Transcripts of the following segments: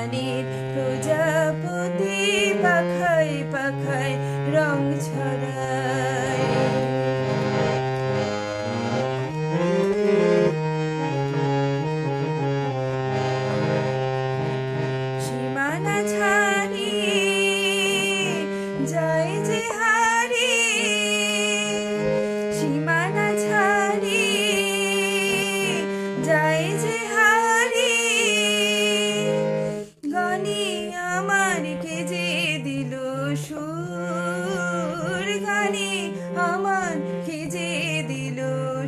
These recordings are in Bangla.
প্রাণীর প্রজাপতি পাখায় পাখায় রং ছড়া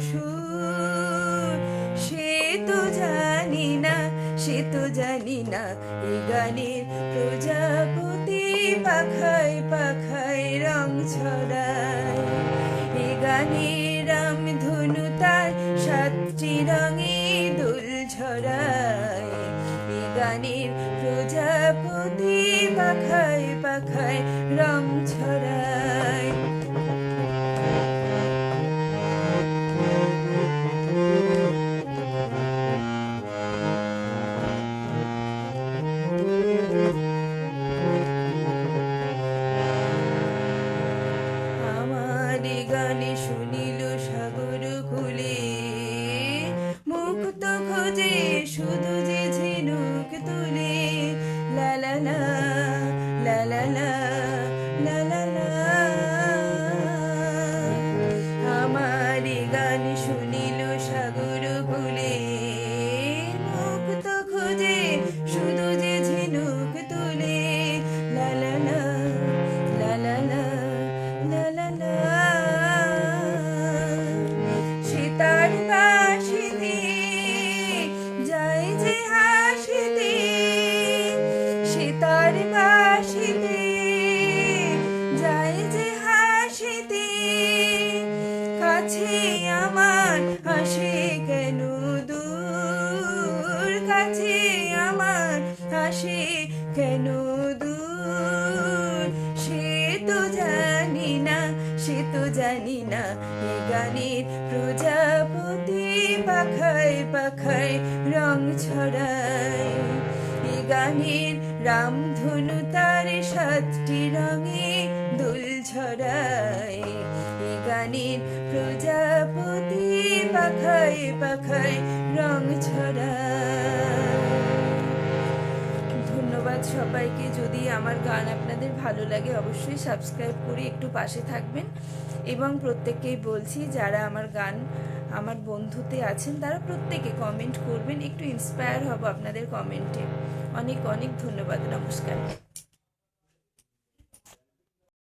সুর। সে তো জানি না, সে তো জানি না এই গানের প্রজাপতি পাখায় পাখায় রং ছড়ায়। এই গানের রাম ধনু তার সাতটি রঙে দোল ছড়ায়। এই গানের প্রজাপতি পাখায় পাখায় রং ছড়ায়। শুধু যে ঝিনুক তুলে লা লা লা। বাসিতে যায় যে হাসিতে, কাছে আমার হাসে কেন দূর? কাছে আমার হাসে কেন দূর? সে তো জানি না, সে তো জানি না, এ গানের প্রজাপতি পাখায় পাখায় রং ছড়ায়। এ গানের রামধনু তার সাতটি রঙে দোল ছড়ায়। গানের প্রজাপতি পাখায় পাখায় রং ছড়ায়। ধন্যবাদ সবাইকে। যদি আমার গান আপনাদের ভালো লাগে, অবশ্যই সাবস্ক্রাইব করে একটু পাশে থাকবেন। এবং প্রত্যেককেই বলছি, যারা আমার গান আমার বন্ধুতে আছেন, তারা প্রত্যেকে কমেন্ট করবেন। একটু ইন্সপায়ার হব আপনাদের কমেন্টে অনেক অনেক ধন্যবাদ, নমস্কার।